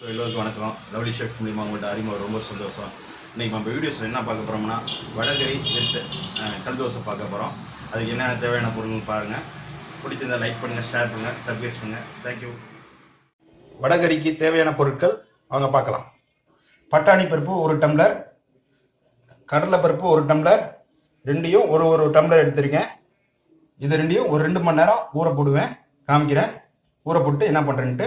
எல்லோருக்கும் வணக்கம். Lovely chef மூலிமா உங்கள்கிட்ட அறிமுகம் ரொம்ப சந்தோஷம். இன்றைக்கி நம்ம வீடியோஸில் என்ன பார்க்க போகிறோம்னா வடகரி வித் அஹ், கல் தோசை பார்க்க போகிறோம் அதுக்கு என்னென்ன தேவையான பொருள்னு பாருங்கள் பிடிச்சிருந்தால் லைக் பண்ணுங்கள் ஷேர் பண்ணுங்கள் சப்ஸ்கிரைப் பண்ணுங்கள் தேங்க்யூ வடகரிக்கு தேவையான பொருட்கள் அவங்க பார்க்கலாம். பட்டாணி பருப்பு ஒரு டம்ளர். கடலை பருப்பு ஒரு டம்ளர். ரெண்டையும் ஒரு ஒரு டம்ளர் எடுத்திருக்கேன் இது ரெண்டையும் ஒரு ரெண்டு மணி நேரம் ஊற போடுவேன். காமிக்கிறேன். ஊற போட்டு என்ன பண்ணுறேன்ட்டு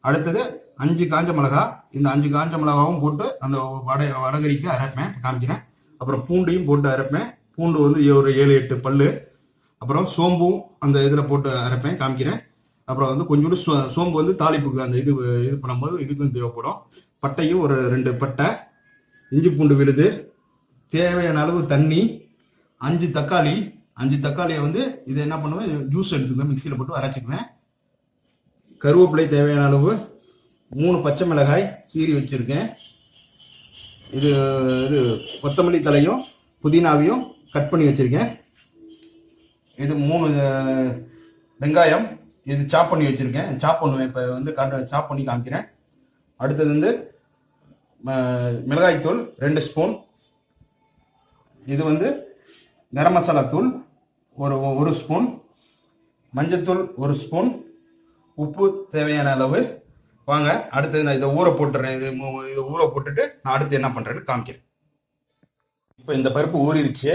அடுத்தது அஞ்சு காஞ்ச மிளகா. இந்த அஞ்சு காஞ்ச மிளகாவும் போட்டு அந்த வடை வடகரிக்கு அரைப்பேன். காமிக்கிறேன். அப்புறம் பூண்டையும் போட்டு அரைப்பேன். பூண்டு வந்து ஒரு ஏழு எட்டு பல்லு. அப்புறம் சோம்பும் அந்த இதில் போட்டு அரைப்பேன். காமிக்கிறேன். அப்புறம் வந்து கொஞ்சோண்டு சோ சோம்பு வந்து தாளிப்புக்கு அந்த இது இது பண்ணும்போது இதுக்கும் தேவைப்படும். பட்டையும் ஒரு ரெண்டு பட்டை. இஞ்சி பூண்டு விழுது. தேவையான அளவு தண்ணி. அஞ்சு தக்காளி. அஞ்சு தக்காளியை வந்து இதை என்ன பண்ணுவேன்? ஜூஸ் எடுத்துக்குவேன். மிக்சியில் போட்டு அரைச்சிக்குவேன். கருவேப்பிலை தேவையான அளவு மூணு பச்சை மிளகாய் கீறி வச்சுருக்கேன். இது இது கொத்தமல்லி தலையும் புதினாவையும் கட் பண்ணி வச்சுருக்கேன். இது மூணு வெங்காயம் இது சாப் பண்ணி வச்சுருக்கேன். சாப் பண்ணுவேன். இப்போ வந்து சாப் பண்ணி காமிக்கிறேன். அடுத்தது வந்து மிளகாய்த்தூள் ரெண்டு ஸ்பூன். இது வந்து கரம் மசாலா தூள் ஒரு ஒரு ஸ்பூன். மஞ்சத்தூள் ஒரு ஸ்பூன். உப்பு தேவையான அளவு. வாங்க அடுத்து நான் இதை ஊற போட்டுறேன். இது இதை ஊற போட்டுட்டு நான் அடுத்து என்ன பண்ணுறேன்னு காமிக்கிறேன். இப்போ இந்த பருப்பு ஊறிடுச்சு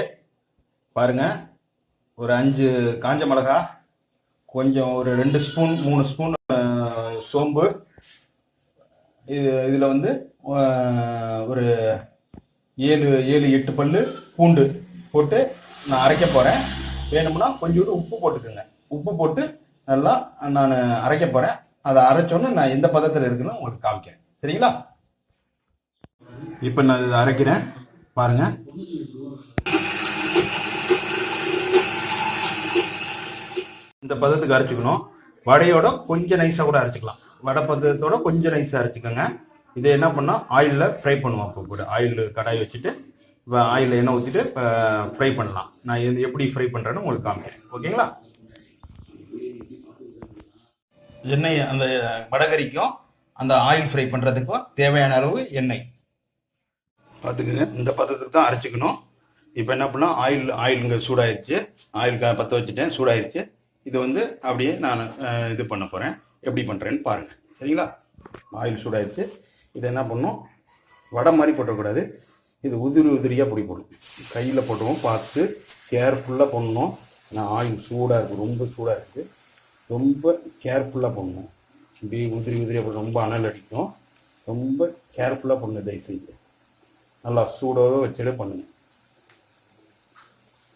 பாருங்க ஒரு அஞ்சு காஞ்ச மிளகா கொஞ்சம் ஒரு ரெண்டு ஸ்பூன் மூணு ஸ்பூன் சோம்பு. இது இதில் வந்து ஒரு ஏழு ஏழு எட்டு பல் பூண்டு போட்டு நான் அரைக்க போகிறேன் வேணும்னா கொஞ்சோண்டு உப்பு போட்டுக்கோங்க. உப்பு போட்டு நல்லா நான் அரைக்க போகிறேன் அதை அரைச்சோன்னு நான் எந்த பதத்தில் இருக்குன்னு உங்களுக்கு காமிக்கிறேன். சரிங்களா? இப்போ நான் இதை அரைக்கிறேன். பாருங்க. இந்த பதத்துக்கு அரைச்சிக்கணும். வடையோட கொஞ்சம் நைஸாக கூட அரைச்சிக்கலாம். வடை பதத்தோட கொஞ்சம் நைஸாக அரைச்சிக்கோங்க. இதை என்ன பண்ணால் ஆயிலில் ஃப்ரை பண்ணுவோம். அப்போ கூட ஆயில் கடாய் வச்சுட்டு இப்போ ஆயிலில் எண்ணெய் ஊற்றிட்டு ஃப்ரை பண்ணலாம். நான் இது எப்படி ஃப்ரை பண்ணுறேன்னு உங்களுக்கு காமிக்கிறேன். ஓகேங்களா? எண்ணெய் அந்த வடகரிக்கும் அந்த ஆயில் ஃப்ரை பண்ணுறதுக்கும் தேவையான அளவு எண்ணெய். பார்த்துக்குங்க. இந்த பதத்துக்கு தான் அரைச்சிக்கணும். இப்போ என்ன பண்ணால் ஆயில் ஆயில் இங்கே சூடாயிருச்சு. ஆயில் க- பற்ற வச்சுட்டேன். சூடாயிருச்சு. இது வந்து அப்படியே நான் இது பண்ண போகிறேன் எப்படி பண்ணுறேன்னு பாருங்கள் சரிங்களா? ஆயில் சூடாயிருச்சு. இதை என்ன பண்ணும் வடை மாதிரி போட்டக்கூடாது இது உதிரி உதிரியாக பொடி போடும் கையில் போட்டுவோம் பார்த்து கேர்ஃபுல்லாக பண்ணணும் ஏன்னா ஆயில் சூடாக இருக்குது ரொம்ப சூடாக இருக்குது ரொம்ப கேர்ஃபுல்லாக பண்ணணும். இப்படி உதிரி உதிரி அப்புறம் ரொம்ப அனல் அடிக்கும் ரொம்ப கேர்ஃபுல்லாக பண்ணணும் தயவுசெய்து நல்லா சூடாகவே வச்சுட்டு பண்ணுங்க.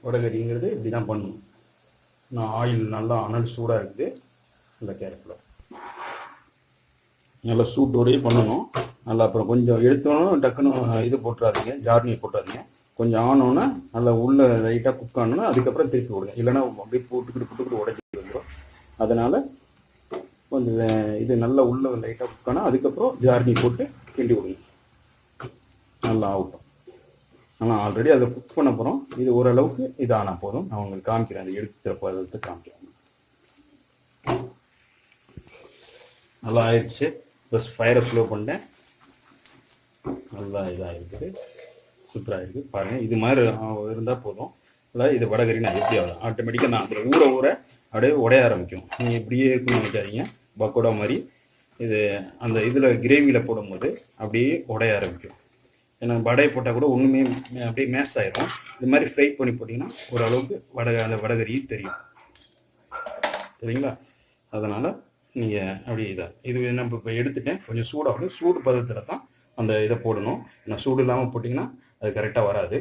வடகரிங்கிறது இப்படி தான் பண்ணணும். நான் ஆயில் நல்லா அனல் சூடாக இருக்குது நல்லா கேர்ஃபுல்லாக நல்லா சூட்டோடையே பண்ணணும். நல்லா அப்புறம் கொஞ்சம் எடுத்தோன்னா டக்குன்னு இது போட்டுறாதீங்க. ஜார்னி போட்டுறாதீங்க. கொஞ்சம் ஆனோன்னா நல்லா உள்ளே லைட்டாக குக் ஆனோன்னா அதுக்கப்புறம் திருப்பி விடுங்க இல்லைன்னா அப்படியே போட்டுக்கிட்டு போட்டுக்கிட்டு உடச்சி அதனால் கொஞ்சம் இது நல்லா உள்ள லைட்டாக குக் ஆனால் அதுக்கப்புறம் ஜார்னி போட்டு கிண்டி விடுங்க நல்லா ஆகட்டும். ஆனால் ஆல்ரெடி அதை குக் பண்ண போகிறோம் இது ஓரளவுக்கு இது ஆனால் போதும். நான் உங்களுக்கு காமிக்கிறேன். எடுத்து எடுக்கிற எடுத்து காமிக்கிறேன். நல்லா ஆயிடுச்சு. ப்ளஸ் ஃபயரை ஸ்லோ பண்ணேன். நல்லா இதாக இருக்குது சூப்பராக இருக்குது பாருங்கள் இது மாதிரி இருந்தால் போதும். இல்லை இது வடகறி நான் எப்படி ஆகும்? ஆட்டோமேட்டிக்காக நான் அதில் ஊற ஊற அப்படியே உடைய ஆரம்பிக்கும். நீங்கள் இப்படியே இருக்குன்னு நினைக்காதீங்க. பக்கோடா மாதிரி இது அந்த இதில் கிரேவியில் போடும்போது அப்படியே உடைய ஆரம்பிக்கும். ஏன்னா வடையை போட்டால் கூட ஒன்றுமே அப்படியே மேஸ் ஆயிரும். இது மாதிரி ஃப்ரை பண்ணி போட்டிங்கன்னா ஓரளவுக்கு வடகை அந்த வடகறி தெரியும். சரிங்களா? அதனால் நீங்கள் அப்படியே இதாக இது நம்ம இப்போ எடுத்துட்டேன். கொஞ்சம் சூடாக சூடு பதத்தில் தான் அந்த இதை போடணும். நான் சூடு இல்லாமல் போட்டிங்கன்னா அது கரெக்டாக வராது.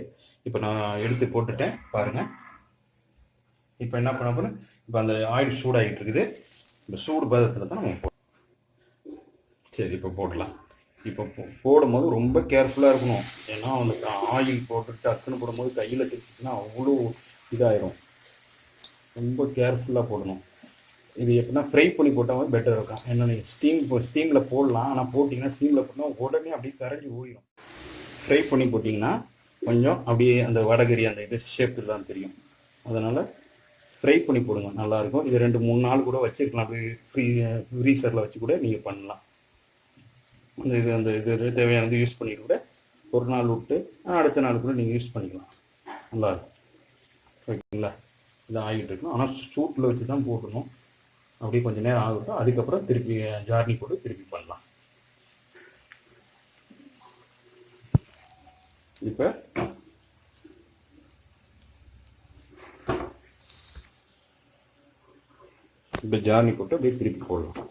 இப்போ நான் எடுத்து போட்டுட்டேன். பாருங்கள் இப்போ என்ன பண்ண போகிறேன் இப்போ அந்த ஆயில் சூடாகிட்டு இருக்குது. இந்த சூடு பதத்தில் தான் நம்ம போடணும். சரி இப்போ போடலாம். இப்போ போ- போடும்போது ரொம்ப கேர்ஃபுல்லாக இருக்கணும். ஏன்னா அந்த ஆயில் போட்டு டக்குன்னு போடும்போது கையில் திருச்சிச்சுன்னா அவ்வளோ இதாயிரும். ரொம்ப கேர்ஃபுல்லாக போடணும். இது எப்படின்னா ஃப்ரை பண்ணி போட்டால் பெட்டர் இருக்கும். ஏன்னா நீங்கள் ஸ்டீம் ஸ்டீமில் போடலாம். ஆனால் போட்டிங்கன்னா ஸ்டீமில் போட்டால் உடனே அப்படியே கரைஞ்சி ஓடிடும் ஃப்ரை பண்ணி போட்டிங்கன்னா கொஞ்சம் அப்படியே அந்த வடகரி அந்த இது ஷேப் தான் தெரியும். அதனால் ஃப்ரை பண்ணி போடுங்க நல்லாயிருக்கும். இது ரெண்டு மூணு நாள் கூட வச்சுருக்கலாம் அப்படி ஃப்ரீ ஃப்ரீசரில் வச்சு கூட நீங்கள் பண்ணலாம். அந்த இது அந்த இது தேவையானது யூஸ் பண்ணிட்டு கூட ஒரு நாள் விட்டு அடுத்த நாள் கூட நீங்கள் யூஸ் பண்ணிக்கலாம். நல்லா இருக்கும் ஓகேங்களா? இது ஆகிட்டு இருக்கணும் ஆனால் சூட்டில் வச்சு தான் போடணும். அப்படியே கொஞ்சம் நேரம் ஆகட்டும் அதுக்கப்புறம் திருப்பி ஜார்னி போட்டு திருப்பி பண்ணலாம். இப்போ இப்போ ஜார்னி போட்டு அப்படியே திருப்பி போடலாம்.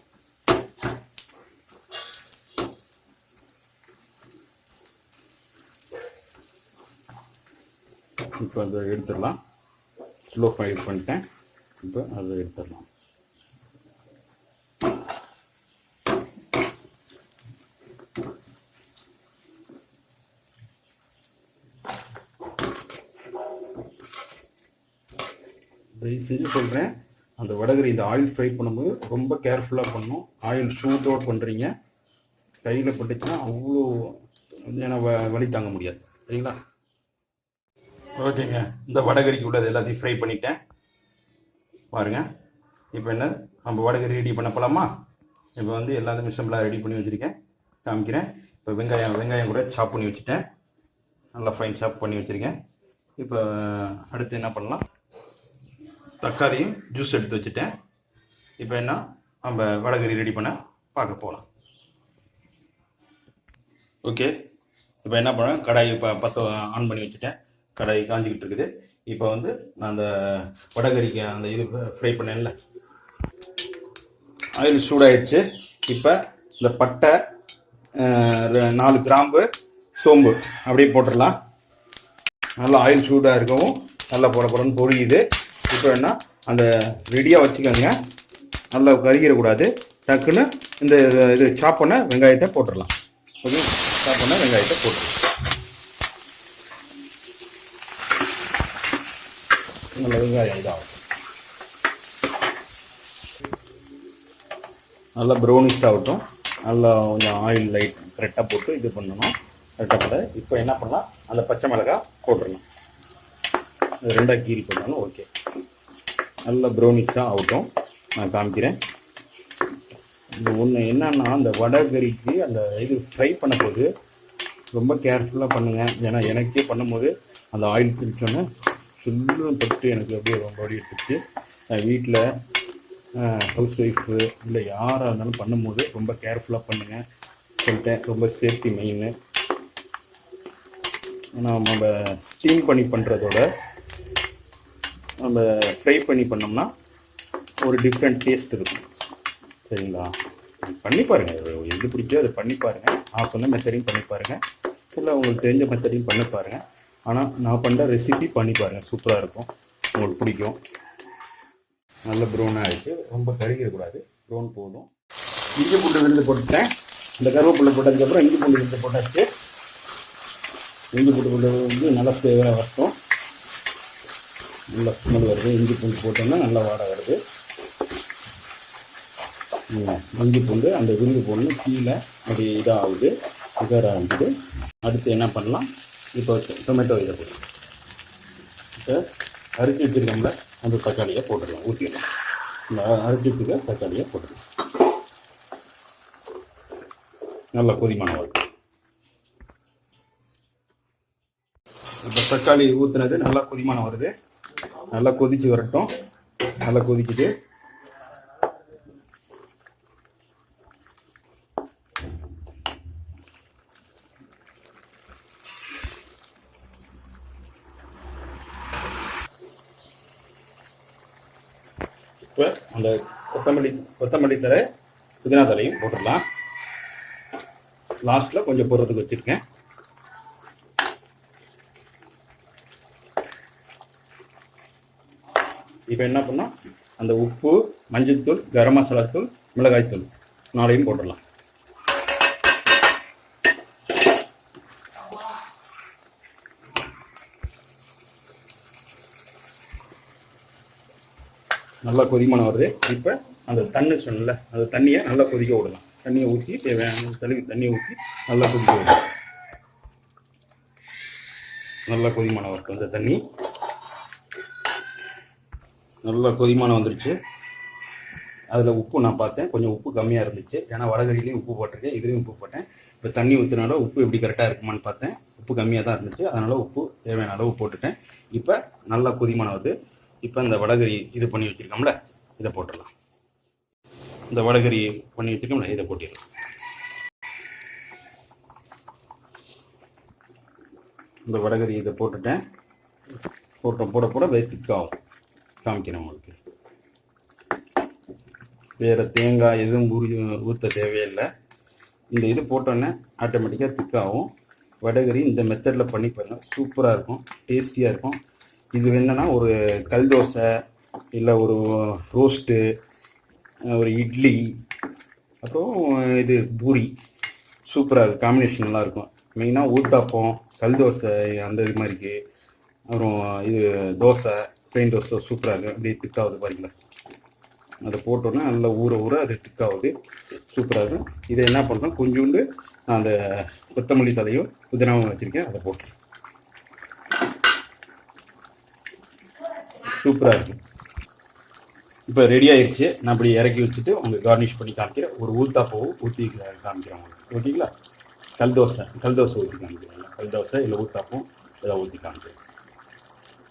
இப்போ அதை எடுத்துடலாம். ஸ்லோ ஃபைல் பண்ணிட்டேன். இப்போ அதை எடுத்துடலாம். தயவு செஞ்சு சொல்கிறேன் அந்த வடகரி இந்த ஆயில் ஃப்ரை பண்ணும்போது ரொம்ப கேர்ஃபுல்லாக பண்ணணும் ஆயில் ஷூட் அவுட் பண்ணுறீங்க கையில் பட்டுச்சுன்னா அவ்வளோ ஏன்னா வ- வலி தாங்க முடியாது. சரிங்களா? ஓகேங்க. இந்த வடகரிக்கு உள்ளது எல்லாத்தையும் ஃப்ரை பண்ணிட்டேன். பாருங்க. இப்போ என்ன? நம்ம வடகரி ரெடி பண்ண போலாமா? இப்போ வந்து எல்லாத்தையும் மிஷம்பளாக ரெடி பண்ணி வச்சுருக்கேன். காமிக்கிறேன். இப்போ வெங்காயம் வெங்காயம் கூட சாப் பண்ணி வச்சுட்டேன். நல்லா ஃபைன் சாப் பண்ணி வச்சுருக்கேன். இப்போ அடுத்து என்ன பண்ணலாம்? தக்காளியும் ஜூஸ் எடுத்து வச்சுட்டேன். இப்போ என்ன நம்ம வடகரி ரெடி பண்ண பார்க்க போகலாம் ஓகே இப்போ என்ன பண்ணேன் கடாய் இப்போ பத்து ஆன் பண்ணி வச்சுட்டேன். கடாய் காஞ்சிக்கிட்டு இருக்குது. இப்போ வந்து நான் அந்த வடகரிக்கு அந்த இது ஃப்ரை பண்ணேன்ல. ஆயில் சூடாயிடுச்சு. இப்போ இந்த பட்டை நாலு கிராம்பு சோம்பு அப்படியே போட்டுடலாம். நல்லா ஆயில் சூடாக இருக்கவும் நல்லா போட போடன்னு பொரியுது. இப்போ என்ன? அந்த ரெடியாக வச்சுக்கோங்க. நல்லா கருகிடக்கூடாது. டக்குன்னு இந்த இது சாப் பண்ண வெங்காயத்தை போட்டுடலாம். ஓகே சாப் பண்ண வெங்காயத்தை போட்டுடலாம். நல்ல வெங்காயம் இதாகும். நல்லா ப்ரௌனிஷ் ஆகட்டும் நல்லா கொஞ்சம் ஆயில் லைட் கரெக்டாக போட்டு இது பண்ணணும். கரெக்டாக போட இப்போ என்ன பண்ணலாம்? அந்த பச்சை மிளகாய் போட்டுடலாம். ரெண்டாக கீரி போட்டாலும் ஓகே நல்ல ப்ரௌனிஷாக ஆகட்டும். நான் காமிக்கிறேன். இந்த ஒன்று என்னன்னா அந்த வடகறிக்கு அந்த இது ஃப்ரை பண்ணும்போது ரொம்ப கேர்ஃபுல்லாக பண்ணுங்கள் ஏன்னா எனக்கே பண்ணும்போது அந்த ஆயில் பிரித்தோன்னே சுல்லும் பட்டு எனக்கு அப்படியே ரொம்ப அப்படி எடுத்துச்சு வீட்டில் ஹவுஸ் ஒய்ஃபு இல்லை யாராக இருந்தாலும் பண்ணும்போது ரொம்ப கேர்ஃபுல்லாக பண்ணுங்கள் சொல்லிட்டேன். ரொம்ப சேஃப்டி மெயின் நம்ம ஸ்டீம் பண்ணி பண்ணுறதோட நம்ம ஃப்ரை பண்ணி பண்ணோம்னா ஒரு டிஃப்ரெண்ட் டேஸ்ட் இருக்கும். சரிங்களா? பண்ணி பாருங்கள் எது பிடிச்சோ அதை பண்ணி பாருங்கள் நான் சொன்ன மெத்தடையும் பண்ணி பாருங்கள் இல்லை உங்களுக்கு தெரிஞ்ச மெத்தடையும் பண்ணி பாருங்கள் ஆனால் நான் பண்ணுற ரெசிபி பண்ணி பாருங்கள் சூப்பராக இருக்கும். உங்களுக்கு பிடிக்கும். நல்ல ப்ரௌனாக ஆகிடுச்சு ரொம்ப கருகிடக்கூடாது. ப்ரௌன் போதும். இஞ்சி பூண்டு விழுந்து போட்டுட்டேன். இந்த கருவேப்பிள்ளை போட்டதுக்கப்புறம் இஞ்சி பூண்டு விழுந்து போட்டாச்சு. இஞ்சி பூண்டு விழுந்து வந்து நல்லா ஃப்ளேவராக வரட்டும் நல்லா ஸ்மெல் வருது. இஞ்சி பூண்டு போட்டோம்னா நல்லா வாடை வருது. இஞ்சி பூண்டு அந்த விருந்து பூண்டு கீழே அப்படி ஆகுது உகர ஆகுது அடுத்து என்ன பண்ணலாம்? இப்போ டொமேட்டோ இதை போட்டு. இப்போ அரிசி வச்சுருக்கோம்ல அந்த தக்காளியை போட்டுடலாம் ஊற்றிடலாம் இந்த அரிசி வச்சுருக்க தக்காளியை போட்டுடலாம். நல்ல கொதிமான வருது இப்போ தக்காளி ஊற்றுனது நல்லா கொதிமானம் வருது. நல்லா கொதிச்சு வரட்டும். நல்லா கொதிக்குது. இப்போ அந்த கொத்தமல்லி கொத்தமல்லி தலை புதினா தலையும் போட்டுடலாம். லாஸ்ட்டில் கொஞ்சம் போடுறதுக்கு வச்சுருக்கேன். இப்போ என்ன பண்ணால் அந்த உப்பு மஞ்சள்தூள் கரம் மசாலா தூள் மிளகாய் தூள் நாளையும் போட்டுடலாம். நல்லா கொதிமானம் வருது இப்போ அந்த தண்ணி சொன்னல அந்த தண்ணியை நல்லா கொதிக்க விடலாம். தண்ணியை ஊற்றி தேவையான தண்ணி தண்ணியை ஊற்றி நல்லா கொதிக்க விடலாம். நல்லா கொதிமான வரட்டும் அந்த தண்ணி நல்லா கொதிமானம் வந்துருச்சு. அதில் உப்பு நான் பார்த்தேன். கொஞ்சம் உப்பு கம்மியாக இருந்துச்சு. ஏன்னா வடகரிலையும் உப்பு போட்டிருக்கேன். இதுலேயும் உப்பு போட்டேன். இப்போ தண்ணி ஊற்றினால உப்பு எப்படி கரெக்டாக இருக்குமான்னு பார்த்தேன். உப்பு கம்மியாக தான் இருந்துச்சு. அதனால் உப்பு தேவையான அளவு போட்டுட்டேன். இப்போ நல்லா கொதிமான வருது. இப்போ இந்த வடகரி இது பண்ணி வச்சுருக்கோம்ல இதை போட்டுடலாம். இந்த வடகரி பண்ணி வச்சுருக்கோம்ல இதை போட்டிடலாம். இந்த வடகரி இதை போட்டுட்டேன். போட்ட போட போட ஆகும். காமிக்கிறேன் உங்களுக்கு. வேறு தேங்காய் எதுவும் ஊறி ஊற்ற தேவையில்லை. இந்த இது போட்டோன்னே ஆட்டோமேட்டிக்காக திக்காகும் வடகரி இந்த மெத்தடில் பண்ணி பாருங்கள் சூப்பராக இருக்கும். டேஸ்டியாக இருக்கும். இது என்னென்னா ஒரு கல் தோசை இல்லை ஒரு ரோஸ்ட்டு ஒரு இட்லி அப்புறம் இது பூரி. சூப்பராக இருக்கும் காம்பினேஷன் நல்லாயிருக்கும் மெயினாக ஊத்தாப்பம் கல் தோசை அந்த இது மாதிரிக்கு. அப்புறம் இது தோசை. பிளெயின் தோசை சூப்பராக இருக்கும் அப்படியே திக்காகுது பாருங்களேன். அதை போட்டோன்னா நல்லா ஊற ஊற அது திக்காகுது. சூப்பராக இருக்கும் இதை என்ன பண்ணுறோம் கொஞ்சோண்டு நான் அந்த கொத்தமல்லி தலையும் புதினாவும் வச்சுருக்கேன். அதை போட்டுறேன் சூப்பராக இருக்கு. இப்போ ரெடி ஆயிடுச்சு நான் இப்படி இறக்கி வச்சுட்டு உங்களுக்கு கார்னிஷ் பண்ணி காமிக்கிறேன். ஒரு ஊத்தாப்பவும் ஊற்றி காமிக்கிறேன் உங்களுக்கு. ஓகேங்களா? கல் தோசை. கல் தோசை ஊற்றி காமிக்கிறேன். கல் தோசை இல்லை ஊத்தாப்பும் இதை ஊற்றி காமிக்கிறேன்.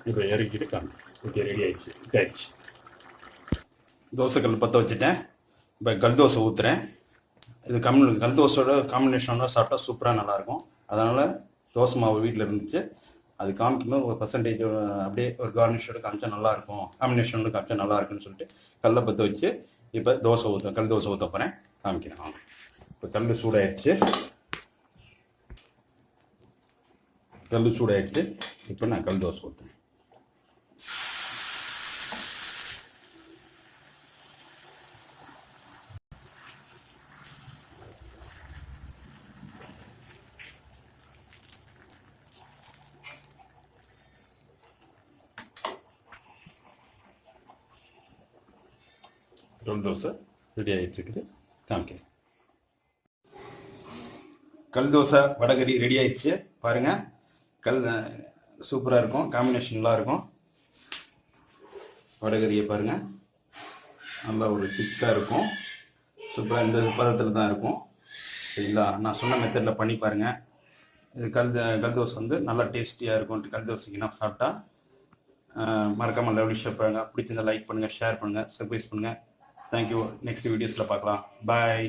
இப்போ இறக்கிட்டு காமிக்கிறேன் ஓகே ரெடி ஆயிடுச்சு ஆயிடுச்சு. தோசை கல் பற்ற வச்சுட்டேன். இப்போ கல் தோசை ஊற்றுறேன் இது கம்யூ கல் தோசையோட காம்பினேஷனோட சாப்பிட்டா சூப்பராக நல்லாயிருக்கும். அதனால் தோசை மாவு வீட்டில் இருந்துச்சு. அது காமிக்கும்போது ஒரு பர்சன்டேஜ் அப்படியே ஒரு கார்னிஷோட காமிச்சா நல்லாயிருக்கும். காம்பினேஷனோட காமிச்சா நல்லா இருக்குன்னு சொல்லிட்டு கல்லை பற்ற வச்சு இப்போ தோசை ஊற்ற கல் தோசை ஊற்ற போகிறேன் காமிக்கிறேன் வாங்க. இப்போ கல் சூடாயிடுச்சு. கல் சூடாயிடுச்சு. இப்போ நான் கல் தோசை ஊற்றுறேன் கல் தோசை ரெடி ஆகிட்டு இருக்குது காமிக்கிறேன் கல் தோசை வடகரி ரெடி ஆயிடுச்சு பாருங்க கல் சூப்பராக இருக்கும். காம்பினேஷன் நல்லா இருக்கும். வடகரியை பாருங்க நல்லா ஒரு திக்காக இருக்கும். சூப்பராக இந்த பதத்தில் தான் இருக்கும். சரிங்களா நான் சொன்ன மெத்தடில் பண்ணி பாருங்க இது கல் கல் தோசை வந்து நல்லா டேஸ்டியாக இருக்கும் கல் தோசைக்கு நான் சாப்பிட்டா மறக்காமல் மறக்காம லவ்லி ஷேர் பண்ணுங்க பிடிச்சிருந்தா லைக் பண்ணுங்கள் ஷேர் பண்ணுங்கள் சர்ப்ரைஸ் பண்ணுங்கள் தேங்க்யூ நெக்ஸ்ட் வீடியோஸில் பார்க்கலாம். பாய்